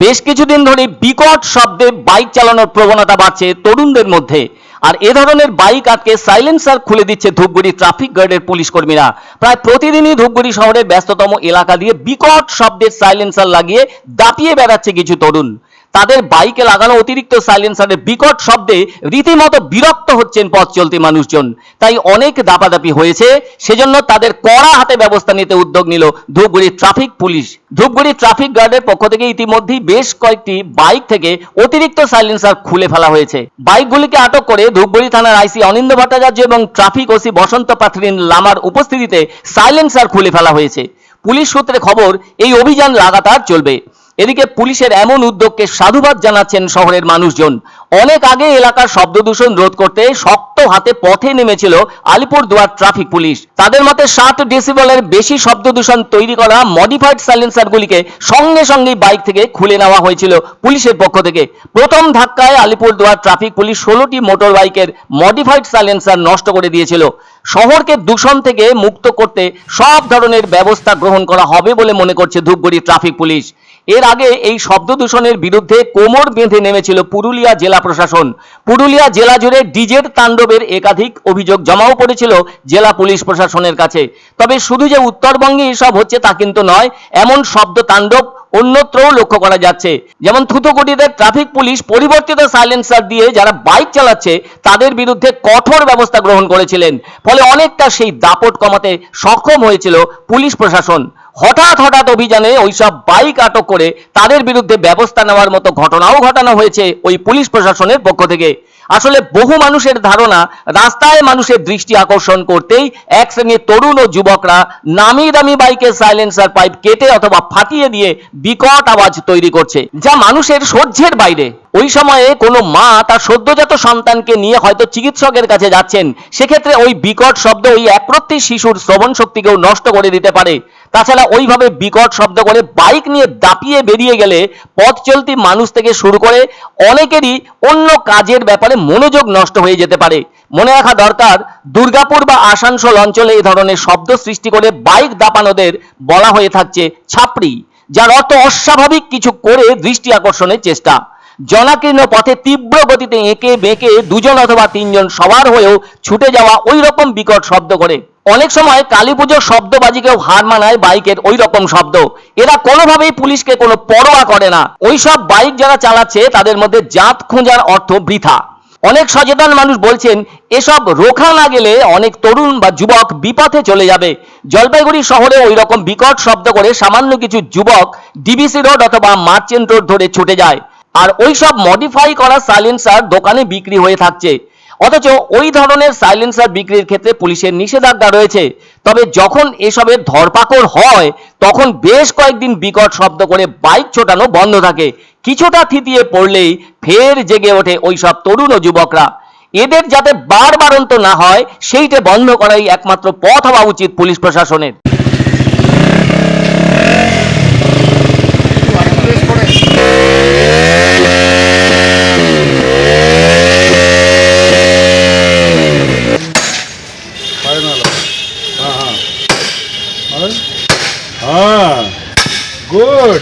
বেশ কিছুদিন ধরে বিকট শব্দে বাইক চালানোর প্রবণতা বাড়ছে তরুণদের মধ্যে। আর এ ধরনের বাইক আটকে সাইলেন্সার খুলে দিচ্ছে ধূপগুড়ি ট্রাফিক গার্ডের পুলিশ কর্মীরা। প্রায় প্রতিদিনই ধূপগুড়ি শহরের ব্যস্ততম এলাকা দিয়ে বিকট শব্দের সাইলেন্সার লাগিয়ে দাপিয়ে বেড়াচ্ছে কিছু তরুণ। তাদের বাইকে লাগানো অতিরিক্ত সাইলেন্সারের বিকট শব্দে রীতিমতো বিরক্ত হচ্ছেন পথ চলতি মানুষজন। তাই অনেক দাপাদাপি হয়েছে, সেজন্য তাদের কড়া হাতে ব্যবস্থা নিতে উদ্যোগ নিল Dhupguri traffic police. Dhupguri traffic গার্ডের পক্ষ থেকে ইতিমধ্যেই বেশ কয়েকটি বাইক থেকে অতিরিক্ত সাইলেন্সার খুলে ফেলা হয়েছে। বাইকগুলিকে আটক করে ধূপগুড়ি থানার আইসি অনিন্দ ভট্টাচার্য এবং ট্রাফিক ওসি বসন্ত পাথরিন লামার উপস্থিতিতে সাইলেন্সার খুলে ফেলা হয়েছে। পুলিশ সূত্রে খবর, এই অভিযান লাগাতার চলবে। এদিকে পুলিশের এমন উদ্যোগকে সাধুবাদ জানাচ্ছেন শহরের মানুষজন। অনেক আগে এলাকার শব্দ দূষণ রোধ করতে শক্ত হাতে পথে নেমেছিল আলিপুরদুয়ার ট্রাফিক পুলিশ। তাদের মতে সাত ডেসিবলের বেশি শব্দ দূষণ তৈরি করা মডিফাইড সাইলেন্সারগুলিকে সঙ্গে সঙ্গেই বাইক থেকে খুলে নেওয়া হয়েছিল পুলিশের পক্ষ থেকে। প্রথম ধাক্কায় আলিপুরদুয়ার ট্রাফিক পুলিশ ষোলোটি মোটর বাইকের মডিফাইড সাইলেন্সার নষ্ট করে দিয়েছিল। শহরকে দূষণ থেকে মুক্ত করতে সব ধরনের ব্যবস্থা গ্রহণ করা হবে বলে মনে করছে ধূপগুড়ি ট্রাফিক পুলিশ। এর আগে এই শব্দ দূষণের বিরুদ্ধে কোমর বেঁধে নেমেছিল পুরুলিয়া জেলা প্রশাসন। পুরুলিয়া জেলা জুড়ে ডিজের তাণ্ডবের একাধিক অভিযোগ জমাও পড়েছিল জেলা পুলিশ প্রশাসনের কাছে। তবে শুধু যে উত্তরবঙ্গে এসব হচ্ছে তা কিন্তু নয়, এমন শব্দ তাণ্ডব অন্যত্রও লক্ষ্য করা যাচ্ছে। যেমন থুতুকুটিতে ট্রাফিক পুলিশ পরিবর্তিত সাইলেন্সার দিয়ে যারা বাইক চালাচ্ছে, তাদের বিরুদ্ধে কঠোর ব্যবস্থা গ্রহণ করেছিলেন। ফলে অনেকটা সেই দাপট কমাতে সক্ষম হয়েছিল পুলিশ প্রশাসন। হঠাৎ হঠাৎ অভিযানে ওইসব বাইক আটক করে তাদের বিরুদ্ধে ব্যবস্থা নেওয়ার মতো ঘটনাও ঘটানো হয়েছে ওই পুলিশ প্রশাসনের পক্ষ থেকে। আসলে বহু মানুষের ধারণা, রাস্তায় মানুষের দৃষ্টি আকর্ষণ করতেই এক শ্রেণির তরুণ ও যুবকরা নামি দামি বাইকের সাইলেন্সার পাইপ কেটে অথবা ফাটিয়ে দিয়ে বিকট আওয়াজ তৈরি করছে, যা মানুষের সহ্যের বাইরে। ওই সময়ে কোনো মা তার সদ্যজাত সন্তানকে নিয়ে হয়তো চিকিৎসকের কাছে যাচ্ছেন। সেক্ষেত্রে ওই বিকট শব্দ ওই একরত্তি শিশুর শ্রবণ শক্তিকেও নষ্ট করে দিতে পারে। তাছাড়া ওইভাবে বিকট শব্দ করে বাইক নিয়ে দাপিয়ে বেরিয়ে গেলে পথ চলতি মানুষ থেকে শুরু করে অনেকেরই অন্য কাজের ব্যাপারে মনোযোগ নষ্ট হয়ে যেতে পারে। মনে রাখা দরকার, দুর্গাপুর বা আসানসোল অঞ্চলে এই ধরনের শব্দ সৃষ্টি করে বাইক দাপানোদের বলা হয়ে থাকছে ছাপড়ি, যার অর্থ অস্বাভাবিক কিছু করে দৃষ্টি আকর্ষণের চেষ্টা। জনাকীর্ণ পথে তীব্র গতিতে এঁকে বেঁকে দুজন অথবা তিনজন সবার হয়েও ছুটে যাওয়া ওই রকম বিকট শব্দ করে। অনেক সময় কালী পুজোর শব্দবাজিকেও হার মানায় বাইকের ওই রকম শব্দ। এরা কোনোভাবেই পুলিশকে কোনো পরোয়া করে না। ওই সব বাইক যারা চালাচ্ছে, তাদের মধ্যে জাত খোঁজার অর্থ বৃথা। অনেক সচেতন মানুষ বলছেন, এসব রোখা না গেলে অনেক তরুণ বা যুবক বিপথে চলে যাবে। জলপাইগুড়ি শহরে ওই রকম বিকট শব্দ করে সামান্য কিছু যুবক ডিবিসি রোড অথবা মার্চেন্ট রোড ধরে ছুটে যায়। আর ওই সব মডিফাই করা সাইলেন্সার দোকানে বিক্রি হয়ে থাকছে। অথচ ওই ধরনের সাইলেন্সার বিক্রির ক্ষেত্রে পুলিশের নিষেধাজ্ঞা রয়েছে। তবে যখন এসবের ধরপাকড় হয়, তখন বেশ কয়েকদিন বিকট শব্দ করে বাইক ছোটানো বন্ধ থাকে। কিছুটা থিতিয়ে পড়লেই ফের জেগে ওঠে ওই সব তরুণ ও যুবকরা। এদের যাতে বারবারন্ত না হয়, সেইটা বন্ধ করাই একমাত্র পথ হওয়া উচিত পুলিশ প্রশাসনের। हाँ। गुड